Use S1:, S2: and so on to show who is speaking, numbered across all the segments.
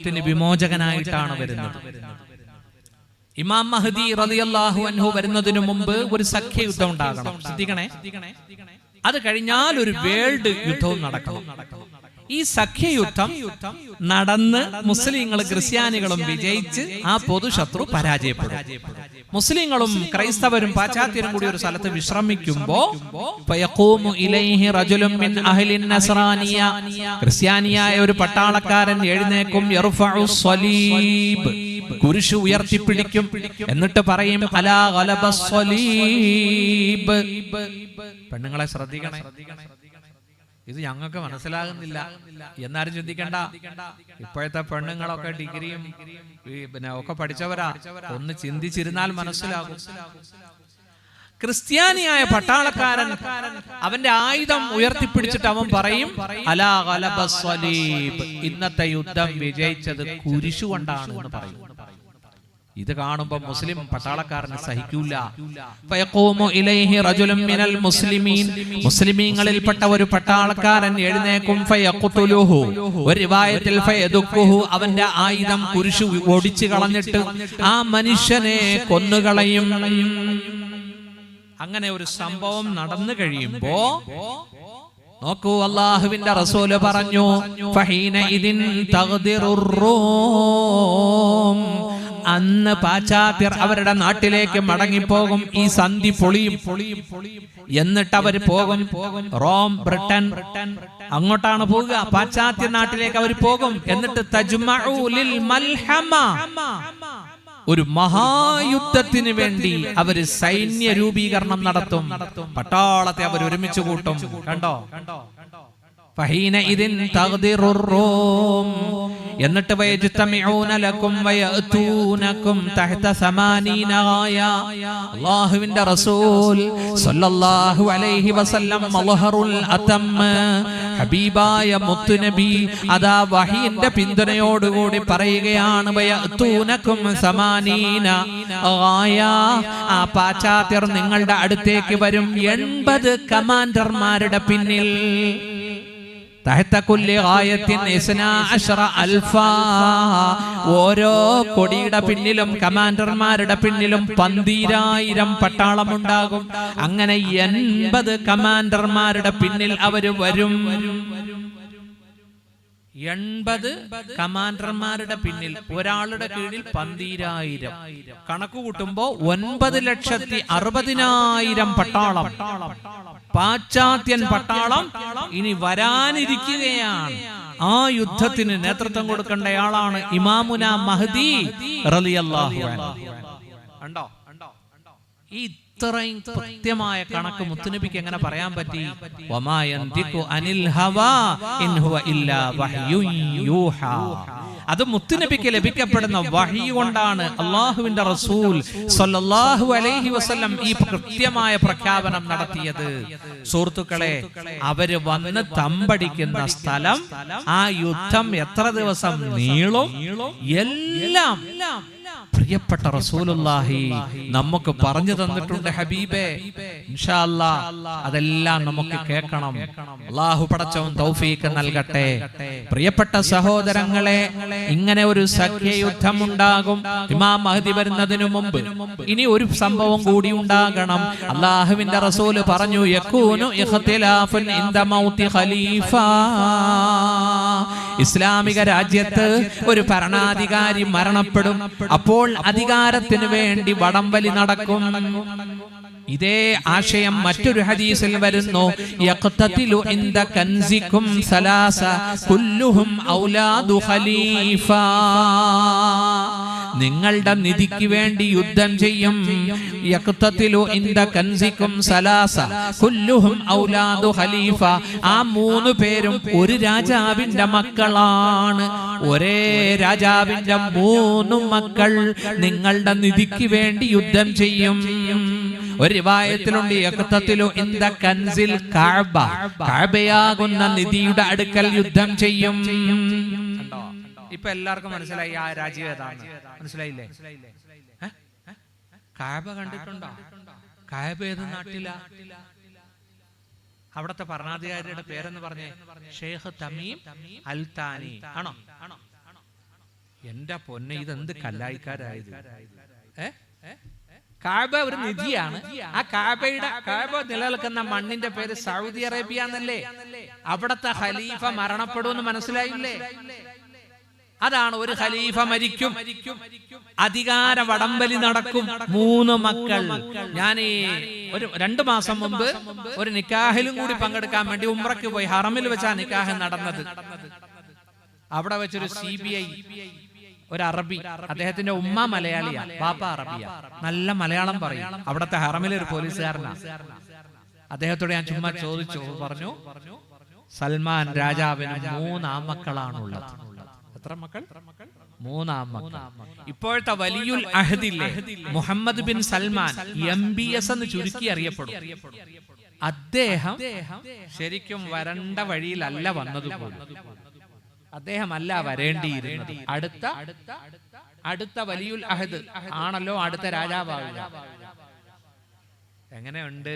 S1: ത്തിന് വിമോചകനായിട്ടാണ് വരുന്നത്. ഇമാം മഹദി റളിയല്ലാഹു അൻഹു വരുന്നതിന് മുമ്പ് ഒരു സഖ്യ യുദ്ധം ഉണ്ടാകണം. അത് കഴിഞ്ഞാൽ ഒരു വേൾഡ് യുദ്ധവും നടക്കണം. ഈ സഖ്യയുദ്ധം നടന്ന് മുസ്ലിങ്ങളും ക്രിസ്ത്യാനികളും വിജയിച്ച് ആ പൊതുശത്രു പരാജയപ്പെടും. മുസ്ലിങ്ങളും ക്രൈസ്തവരും പാശ്ചാത്യരും കൂടി ഒരു സ്ഥലത്ത് വിശ്രമിക്കുമ്പോ ക്രിസ്ത്യാനിയായ ഒരു പട്ടാളക്കാരൻ എഴുന്നേക്കും കുരിശ് ഉയർത്തിപ്പിടിക്കും. എന്നിട്ട് പറയും അലാ പെണ്ണുങ്ങളെ ശ്രദ്ധിക്കണേ. ഇത് ഞങ്ങൾക്ക് മനസ്സിലാകുന്നില്ല. എന്നാരും ചിന്തിക്കണ്ട. ഇപ്പോഴത്തെ പെണ്ണുങ്ങളൊക്കെ ഡിഗ്രിയും പിന്നെ ഒക്കെ പഠിച്ചവരാ. ഒന്ന് ചിന്തിച്ചിരുന്നാൽ മനസ്സിലാകും. ക്രിസ്ത്യാനിയായ പട്ടാളക്കാരൻ അവന്റെ ആയുധം ഉയർത്തിപ്പിടിച്ചിട്ട് അവൻ പറയും അലാ ഇന്നത്തെ യുദ്ധം വിജയിച്ചത് കുരിശു കൊണ്ടാണ് എന്ന് പറയും. ഇത് കാണുമ്പോ മുസ്ലിം പട്ടാളക്കാരനെ സഹിക്കൂല. മുസ്ലിമീങ്ങളിൽപ്പെട്ട ഒരു പട്ടാളക്കാരൻ എഴുന്നേക്കും ഫയഖ്തുലുഹു. ഒരു റിവായത്തിൽ ഫയദുക്കുഹു. അവന്റെ ആയുധം കുരിശു ഓടിച്ചു കളഞ്ഞിട്ട് ആ മനുഷ്യനെ കൊന്നുകളയും. അങ്ങനെ ഒരു സംഭവം നടന്നു കഴിയുമ്പോ നോക്കൂ അള്ളാഹുവിന്റെ റസൂൽ പറഞ്ഞു ഫഹീന ഇതിൻ. അന്ന് പാശ്ചാത്യർ അവരുടെ നാട്ടിലേക്ക് മടങ്ങിപ്പോകും. ഈ സന്ധി പൊളിയും. എന്നിട്ട് അവർ പോകും. Rome Britain. അങ്ങോട്ടാണ് പോവുക. പാശ്ചാത്യ നാട്ടിലേക്ക് അവർ പോകും. എന്നിട്ട് മൽഹമ. ഒരു മഹായുദ്ധത്തിന് വേണ്ടി അവർ സൈന്യ രൂപീകരണം നടത്തും. പട്ടാളത്തെ അവർ ഒരുമിച്ച് കൂട്ടും. കണ്ടോ? കണ്ടോ? എന്നിട്ട് വയജ്തമിഊന ലക്കും വയഅതൂനക്കും തഹ്ത സമാനീന ഗായ. അല്ലാഹുവിന്റെ റസൂൽ അലൈഹി വസല്ലം മൽഹറുൽ അതം ഹബീബായ മുത്തുനബി അതാ വഹീന്റെ പിന്തുണയോടുകൂടി പറയുകയാണ് വയഅതൂനക്കും സമാനീന ഗായ. ആ പാശ്ചാത്യർ നിങ്ങളുടെ അടുത്തേക്ക് വരും എൺപത് കമാൻഡർമാരുടെ പിന്നിൽ. ഓരോ കൊടിയുടെ പിന്നിലും കമാൻഡർമാരുടെ പിന്നിലും പന്തീരായിരം പട്ടാളമുണ്ടാകും. അങ്ങനെ എൺപത് കമാൻഡർമാരുടെ പിന്നിൽ അവർ വരും. എൺപത് കമാൻഡർമാരുടെ പിന്നിൽ ഒരാളുടെ കീഴിൽ പന്തീരായിരം. കണക്ക് കൂട്ടുമ്പോ ഒൻപത് ലക്ഷത്തി അറുപതിനായിരം പട്ടാളം. പാശ്ചാത്യൻ പട്ടാളം ഇനി വരാനിരിക്കുകയാണ്. ആ യുദ്ധത്തിന് നേതൃത്വം കൊടുക്കേണ്ടയാളാണ് ഇമാമുന മഹദി റളിയല്ലാഹു അൻഹു. ഉണ്ടോ ഈ ഇത്രയും കൃത്യമായ കണക്ക് മുത്തുനബിക്ക് എങ്ങനെ പറയാൻ പറ്റി? അനിൽ അത് മുത്തുനബിക്ക് ലഭിക്കപ്പെടുന്ന വഹി കൊണ്ടാണ് അള്ളാഹുവിന്റെ റസൂൽ സല്ലല്ലാഹു അലൈഹി വസല്ലം ഈ കൃത്യമായ പ്രഖ്യാപനം നടത്തിയത്. സുഹൃത്തുക്കളെ അവർ വന്ന് തമ്പടിക്കുന്ന സ്ഥലം ആ യുദ്ധം എത്ര ദിവസം നീളും? എല്ലാം പ്രിയപ്പെട്ട റസൂലുള്ളാഹി നമുക്ക് പറഞ്ഞു തന്നിട്ടുണ്ട് ഹബീബേ. അതെല്ലാം നമുക്ക് കേൾക്കണം. അള്ളാഹു പടച്ചവൻ തൗഫീക്ക് നൽകട്ടെ. പ്രിയപ്പെട്ട സഹോദരങ്ങളെ ഇങ്ങനെ ഒരു സഖ്യയുദ്ധം ഉണ്ടാകും. ഇമാം മഹദി വരുന്നതിനു മുമ്പ്. ഇനി ഒരു സംഭവം കൂടി ഉണ്ടാകണം. അള്ളാഹുവിന്റെ റസൂൽ പറഞ്ഞു യക്കൂനു ഖലീഫ. ഇസ്ലാമിക രാജ്യത്ത് ഒരു ഭരണാധികാരി മരണപ്പെടും. അപ്പോൾ അധികാരത്തിന് വേണ്ടി വടംവലി നടക്കും. ഇതേ ആശയം മറ്റൊരു ഹദീസിൽ വരുന്നു. യഖ്തതിലു ഇൻദ കൻസിക്കും സലാസ കുല്ലുഹും ഔലാദു ഖലീഫ. നിങ്ങളുടെ നിധിക്ക് വേണ്ടി യുദ്ധം ചെയ്യും. ഖലീഫ. ആ മൂന്ന് പേരും ഒരു രാജാവിന്റെ മക്കളാണ്. ഒരേ രാജാവിന്റെ മൂന്ന് മക്കൾ നിങ്ങളുടെ നിധിക്ക് വേണ്ടി യുദ്ധം ചെയ്യും. ഒരു റിവായത്തിലുണ്ട് യക്തത്തിലോ ഇന്ത കൻസിൽ കാഴ്ബ. കാഴ്ബയാകുന്ന നിധിയുടെ അടുക്കൽ യുദ്ധം ചെയ്യും. ഇപ്പൊ എല്ലാവർക്കും മനസ്സിലായി ആ രാജീവ് ഏതാണ് മനസ്സിലായില്ലേ? ഏ? കണ്ടിട്ടുണ്ടോ? കായബ ഏത് നാട്ടില? അവിടത്തെ ഭരണാധികാരിയുടെ പേരെന്ന് പറഞ്ഞേ ഷെയ്ഖ് തമീം അൽ താനി ആണോ? എന്റെ പൊന്നെ ഇതെന്ത് കല്ലായിക്കാരായത്? ഏ? കാബ ഒരു നിധിയാണ്. ആ കാബയുടെ കാബ നിലനിൽക്കുന്ന മണ്ണിന്റെ പേര് സൗദി അറേബ്യ എന്നല്ലേ? അവിടത്തെ ഖലീഫ മരണപ്പെടുമെന്ന് മനസ്സിലായില്ലേ? അതാണ് ഒരു ഖലീഫ മരിക്കും. അധികാര വടംവലി നടക്കും മൂന്ന് മക്കൾ. ഞാൻ ഈ ഒരു രണ്ടു മാസം മുമ്പ് ഒരു നിക്കാഹിലും കൂടി പങ്കെടുക്കാൻ വേണ്ടി ഉമ്രക്ക് പോയി ഹറമിൽ വെച്ചാ നിക്കാഹ് നടന്നത്. അവിടെ വെച്ചൊരു സി ബി ഐ ഒരു അറബി. അദ്ദേഹത്തിന്റെ ഉമ്മ മലയാളിയാ ബാപ്പ അറബിയ. നല്ല മലയാളം പറയും. അവിടത്തെ ഹറമിലെ ഒരു പോലീസുകാരനാ. അദ്ദേഹത്തോട് ഞാൻ ചുമ്മാ ചോദിച്ചു പറഞ്ഞു സൽമാൻ രാജാവിന് മൂന്ന് ആമക്കളാണുള്ളത് എത്ര മക്കൾ? മൂന്നാം മക്കൾ. ഇപ്പോഴത്തെ വലിയുൽ അഹദില്ലേ? Mohammed bin Salman M B S എന്ന് ചുരുക്കി അറിയപ്പെടും. അദ്ദേഹം ശരിക്കും വരണ്ട വഴിയിലല്ല വന്നത് അദ്ദേഹം അല്ല വരേണ്ടിയിരുന്നത്. അടുത്ത അടുത്ത വലിയുൽ അഹദ് ആണല്ലോ അടുത്ത രാജാവാകുക എങ്ങനെയുണ്ട്?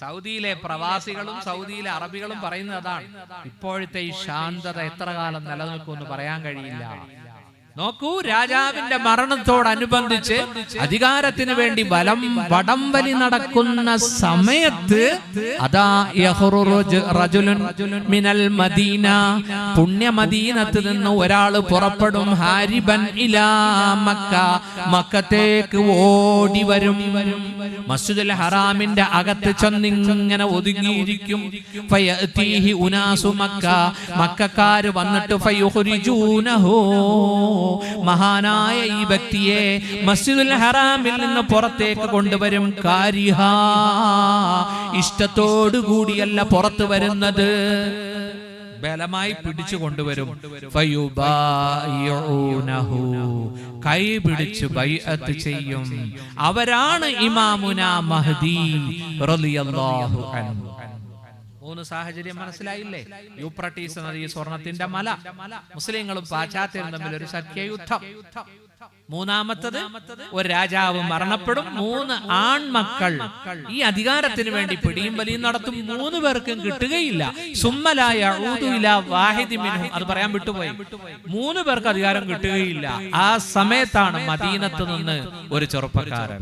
S1: സൗദിയിലെ പ്രവാസികളും സൗദിയിലെ അറബികളും പറയുന്നത് അതാണ് ഇപ്പോഴത്തെ ഈ ശാന്തത എത്ര കാലം നിലനിൽക്കുമെന്ന് പറയാൻ കഴിയില്ല. നോക്കൂ രാജാവിന്റെ മരണത്തോടനുബന്ധിച്ച് അധികാരത്തിന് വേണ്ടി വലം വലി നടക്കുന്ന സമയത്ത് അതാ മിനൽ മദീന. പുണ്യമദീനത്ത് നിന്ന് ഒരാൾ പുറപ്പെടും. ഹാരിബൻ ഇലാ മക്ക. മക്കത്തേക്ക് ഓടി വരും. മസ്ജിദുൽ ഹറാമിന്റെ അകത്ത് ചെന്നിങ്ങനെ ഒതുങ്ങിയിരിക്കും. ഉനാസു മക്ക. മക്കക്കാർ വന്നിട്ട് ഫയുഖ്രിജൂനഹു. മഹാനായ ഈ വ്യക്തിയെ മസ്ജിദുൽ ഹറാമിൽ നിന്ന് പുറത്തേക്ക് കൊണ്ടുവരും കാരിഹ. ഇഷ്ടത്തോടു കൂടിയല്ല പുറത്തു വരുന്നത്. ബലമായി പിടിച്ചു കൊണ്ടുവരും. കൈ പിടിച്ചു ബൈഅത്ത് ചെയ്യും. അവരാണ് ഇമാമുന മഹദി റളിയല്ലാഹു അൻഹു. മൂന്ന് സാഹചര്യം മനസ്സിലായില്ലേ? യൂപ്രട്ടീസ് നദി സ്വർണത്തിന്റെ മല. മുസ്ലിങ്ങളും പാശ്ചാത്യരും തമ്മിൽ ഒരു സഖ്യയുദ്ധം മൂന്നാമത്തത് ഒരു രാജാവ് മരണപ്പെടും. മൂന്ന് ആൺമക്കൾ. ഈ അധികാരത്തിന് വേണ്ടി പിടിയും വലിയും നടത്തും മൂന്ന് പേർക്കും കിട്ടുകയില്ല. സുമ്മലായ അത് പറയാൻ വിട്ടുപോയി. മൂന്ന് പേർക്ക് അധികാരം കിട്ടുകയില്ല. ആ സമയത്താണ് മദീനത്ത് നിന്ന് ഒരു ചെറുപ്പക്കാരൻ.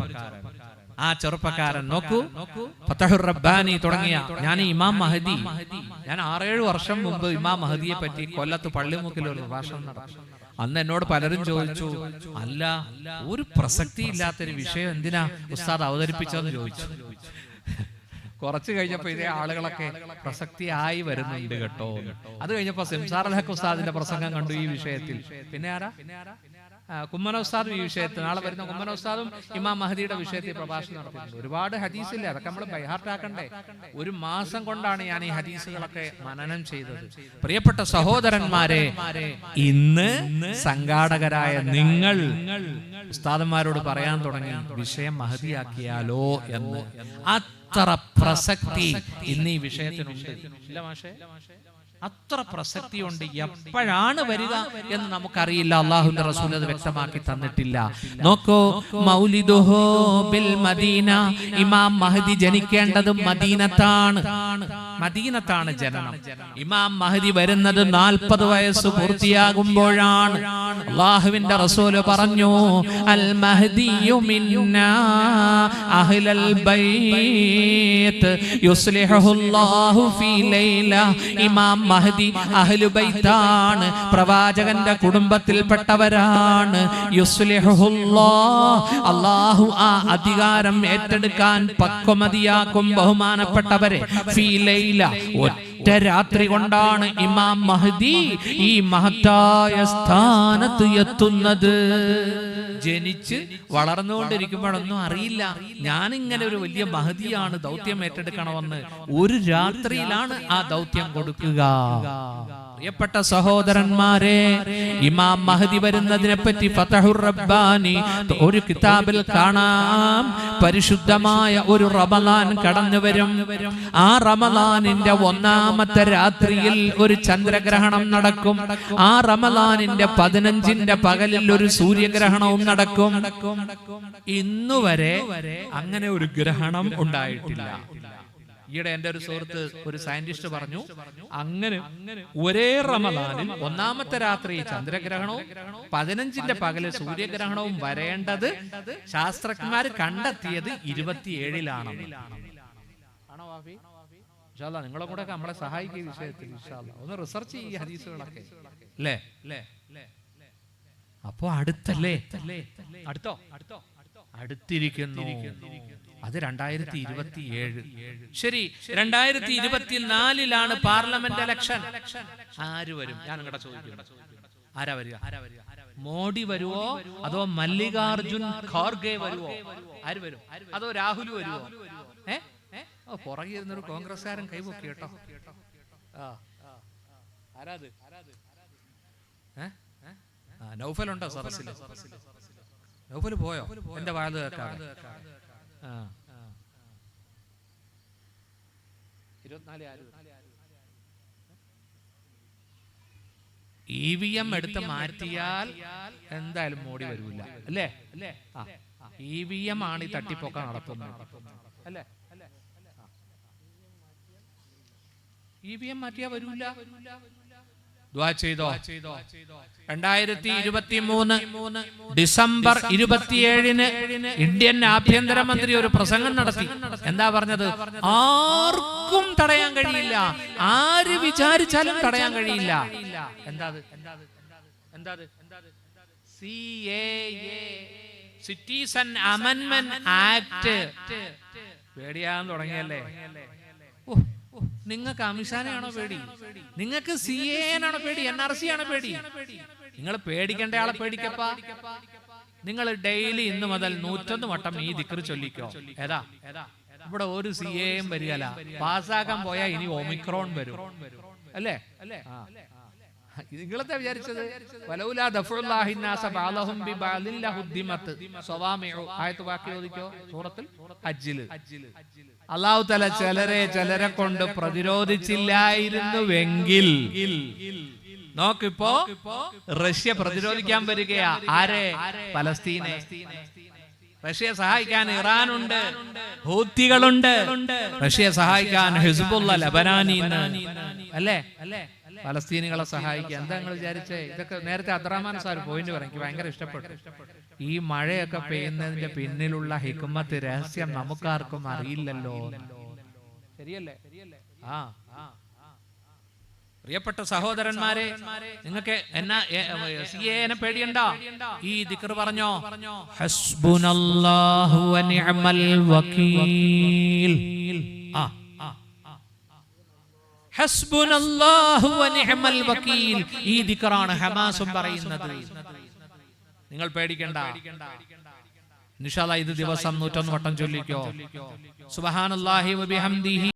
S1: ആ ചെറുപ്പക്കാരൻ നോക്കൂ. ഫത്തഹുർ റബ്ബാനി തുടങ്ങിയ ഞാൻ ഇമാം മഹദി. ഞാൻ ആറേഴ് വർഷം മുമ്പ് ഇമാം മഹദിയെ പറ്റി കൊല്ലത്ത് പള്ളിമുക്കിൽ ഒരു ഭാഷണം നടത്തി. അന്ന് എന്നോട് പലരും ചോദിച്ചു അല്ല ഒരു പ്രസക്തി ഇല്ലാത്തൊരു വിഷയം എന്തിനാ ഉസ്താദ് അവതരിപ്പിച്ചതെന്ന് ചോദിച്ചു. കുറച്ച് കഴിഞ്ഞപ്പോ ഇതേ ആളുകളൊക്കെ പ്രസക്തിയായി വരുന്നുണ്ട് കേട്ടോ. അത് കഴിഞ്ഞപ്പോ സിംസാർ ഹക്ക് ഉസ്താദിന്റെ പ്രസംഗം കണ്ടു ഈ വിഷയത്തിൽ. പിന്നെ ആരാ? ആ, കുമ്മന ഉസ്താദും ഈ വിഷയത്തിൽ നാളെ വരുന്ന കുമ്മനോസ്താദും ഇമാം മഹദിയുടെ വിഷയത്തിൽ പ്രഭാഷണം നടത്തിയിട്ടുണ്ട്. ഒരുപാട് ഹദീസില്ലേ? അതൊക്കെ നമ്മൾ ബൈഹാർട്ടാക്കണ്ടേ? ഒരു മാസം കൊണ്ടാണ് ഞാൻ ഈ ഹദീസുകളൊക്കെ മനനം ചെയ്തത്. പ്രിയപ്പെട്ട സഹോദരന്മാരെ ഇന്ന് സംഘാടകരായ നിങ്ങൾ ഉസ്താദന്മാരോട് പറയാൻ തുടങ്ങി വിഷയം മഹതിയാക്കിയാലോ എന്ന്. അത്ര പ്രസക്തി ഇന്ന് ഈ വിഷയത്തിനുണ്ട്. ഇല്ല മാഷേ. അത്ര പ്രസക്തിയുണ്ട് എപ്പോഴാണ് വരിക എന്ന് നമുക്കറിയില്ല. അള്ളാഹുന്റെ റസൂൽ അത് വ്യക്തമാക്കി തന്നിട്ടില്ല. നോക്കോ മൗലിദുഹോ ബിൽ മദീന. ഇമാം മഹദി ജനിക്കേണ്ടത് മദീനത്താണ്. മദീനത്താണ്. ജനനം. ഇമാം മഹദി വരുന്നത് നാൽപ്പത് വയസ്സ് പൂർത്തിയാകുമ്പോഴാണ്. അള്ളാഹുവിന്റെ റസൂൽ പറഞ്ഞു അൽ മഹദിയു മിന്നാ അഹ്ലൽ ബൈത്ത് യുസ്ലിഹുല്ലാഹു ഫീ ലൈല. ഇമാം മഹദി അഹ്ലു ബൈത്താണ് പ്രവാചകന്റെ കുടുംബത്തിൽപ്പെട്ടവരാണ്. അള്ളാഹു ആ അധികാരം ഏറ്റെടുക്കാൻ പക്വമതിയാക്കും ബഹുമാനപ്പെട്ടവരെ. ഫീ ലൈല. ഒറ്റ രാത്രി കൊണ്ടാണ് ഇമാം മഹദി ഈ മഹത്തായ സ്ഥാനത്ത് എത്തുന്നത്. ജനിച്ച് വളർന്നുകൊണ്ടിരിക്കുമ്പോഴൊന്നും അറിയില്ല. ഞാനിങ്ങനെ ഒരു വലിയ മഹതിയാണ് ദൗത്യം ഏറ്റെടുക്കണമെന്ന്. ഒരു രാത്രിയിലാണ് ആ ദൗത്യം കൊടുക്കുക. പ്രിയപ്പെട്ട സഹോദരന്മാരെ ഇമാം മഹദി വരുന്നതിനെ പറ്റി ഫതഹുർ റബ്ബാനി ഒരു കിതാബിൽ കാണാം. പരിശുദ്ധമായ ഒരു റമലാൻ കടന്നു വരും ആ റമലാനിന്റെ ഒന്നാമത്തെ രാത്രിയിൽ ഒരു ചന്ദ്രഗ്രഹണം നടക്കും. ആ റമലാനിന്റെ പതിനഞ്ചിന്റെ പകലിൽ ഒരു സൂര്യഗ്രഹണവും നടക്കും. ഇന്നുവരെ അങ്ങനെ ഒരു ഗ്രഹണം ഉണ്ടായിട്ടില്ല. ഈയിടെ എന്റെ ഒരു സുഹൃത്ത് ഒരു സയന്റിസ്റ്റ് പറഞ്ഞു അങ്ങനെ ഒരേ റമദാനിൽ ഒന്നാമത്തെ രാത്രി ചന്ദ്രഗ്രഹണവും പതിനഞ്ചിന്റെ പകൽ സൂര്യഗ്രഹണവും വരേണ്ടത് ശാസ്ത്രജ്ഞന്മാർ കണ്ടെത്തിയത് ഇരുപത്തിയേഴിലാണ് ആണോ ഇൻഷാല്ലാ നിങ്ങളെ കൂടെ ഒക്കെ നമ്മളെ സഹായിക്കുക ഈ വിഷയത്തിൽ ഇൻഷാല്ല ഒന്ന് റിസർച്ച് ചെയ്യുക ഹദീസുകളൊക്കെ. അല്ലേ അല്ലേ അപ്പോ അടുത്തല്ലേ? അടുത്തോ? അടുത്തോ അടുത്തിരിക്കുന്നു. അത് രണ്ടായിരത്തി ഇരുപത്തി ഏഴ് ശരി. രണ്ടായിരത്തി ഇരുപത്തിനാലിലാണ് പാർലമെന്റ് ഇലക്ഷൻ ആര് വരും? ഞാൻ നിങ്ങളുടെ ചോദിക്കുന്നു. ആരാ വരിക? മോഡി വരുവോ അതോ മല്ലികാർജുൻ ഖാർഗെ വരുവോ? ആര് വരും? അതോ രാഹുൽ വരുവോ? ഏ? പുറകെ ഇരുന്നൊരു കോൺഗ്രസ്സുകാരൻ കൈപൊക്കി കേട്ടോ. ആ. ആരാത്? ആ, നൗഫലുണ്ടോ സദസ്സിൽ നൗഫൽ പോയോ? എന്റെ വാത് കേൾക്കാതെ. ആ. ഇരുപത്തിനാല് ആര്? വരും? ഇ വി എം എടുത്ത് മാറ്റിയാൽ എന്തായാലും മോഡി വരൂല. അല്ലേ? അല്ലേ? ഇ വി എം ആണ് ഈ തട്ടിപ്പൊക്കെ നടത്തുന്നത്. അല്ലേ? ഇ വി എം മാറ്റിയാ വരൂല? ദ്വാ ചെയ്തോ? രണ്ടായിരത്തി ഇരുപത്തി മൂന്ന് ഡിസംബർ ഇരുപത്തിയേഴിന് ഇന്ത്യൻ ആഭ്യന്തരമന്ത്രി ഒരു പ്രസംഗം നടത്തി. എന്താ പറഞ്ഞത്? ആർക്കും തടയാൻ കഴിയില്ല. ആര് വിചാരിച്ചാലും തടയാൻ കഴിയില്ല. എന്താ? എന്താ? സി സിറ്റിസൺ അമെന്റ്മെന്റ് ആക്ട്. പേടിയാൻ തുടങ്ങിയല്ലേ? നിങ്ങൾക്ക് അമിഷാനെയാണോ പേടി? നിങ്ങൾക്ക് സി ആണോ പേടി? എൻ ആർ സി ആണോ പേടി? നിങ്ങൾ പേടിക്കേണ്ട ആളെ പേടിക്കപ്പാ. നിങ്ങൾ ഡെയിലി ഇന്ന് മുതൽ നൂറ്റൊന്ന് വട്ടം ഈ ദിക്കറി ചൊല്ലിക്കോ. ഏതാ? ഇവിടെ ഒരു സി എയും വരികല പാസ്സാക്കാൻ പോയാൽ ഇനി ഒമിക്രോൺ വരും. അല്ലേ? അല്ലേ നിങ്ങളത്തെ വിചാരിച്ചത്? വലൗലാ ആയത്ത് വാക്യം ഓദിക്കോ സൂറത്തിൽ ഹജ്ജിൽ അള്ളാഹു തല ചിലരെ ചിലരെ കൊണ്ട് പ്രതിരോധിച്ചില്ലായിരുന്നുവെങ്കിൽ നോക്കിപ്പോ റഷ്യ പ്രതിരോധിക്കാൻ വരികയാ. ആരെ? പലസ്തീനെ. റഷ്യയെ സഹായിക്കാൻ ഇറാൻ ഉണ്ട് ഹൂത്തികളുണ്ട്. റഷ്യയെ സഹായിക്കാൻ ഹിസ്ബുള്ള ലബനാനി അല്ലേ? അല്ലേ? പലസ്തീനികളെ സഹായിക്കാൻ എന്താ നിങ്ങൾ വിചാരിച്ചേ? ഇതൊക്കെ നേരത്തെ അബ്ദുറഹ്മാൻ സാർ പോയിന്റ് പറയും. എനിക്ക് ഭയങ്കര ഇഷ്ടപ്പെട്ടു. ഈ മഴയൊക്കെ പെയ്യുന്നതിന്റെ പിന്നിലുള്ള ഹിക്കുമത്ത് രഹസ്യം നമുക്കാർക്കും അറിയില്ലല്ലോ ശരിയല്ലേ? ആ. പ്രിയപ്പെട്ട സഹോദരന്മാരെ നിങ്ങൾക്ക് എന്നാ പേടിയണ്ട? ഈ ദിക്കർ പറഞ്ഞോ? ഹസ്ബുനല്ലാഹു വ നിഅമൽ വകീൽ ആ ഹസ്ബുനല്ലാഹു വകീൽ ഈ ദിക്റാണ് ഹമാസും പറയുന്നത്. നിങ്ങൾ പേടിക്കണ്ട. നിഷാല ഇത് ദിവസം നൂറ്റൊന്ന് വട്ടം ചൊല്ലിക്കോ. സുബഹാനല്ലാഹി വബിഹംദിഹി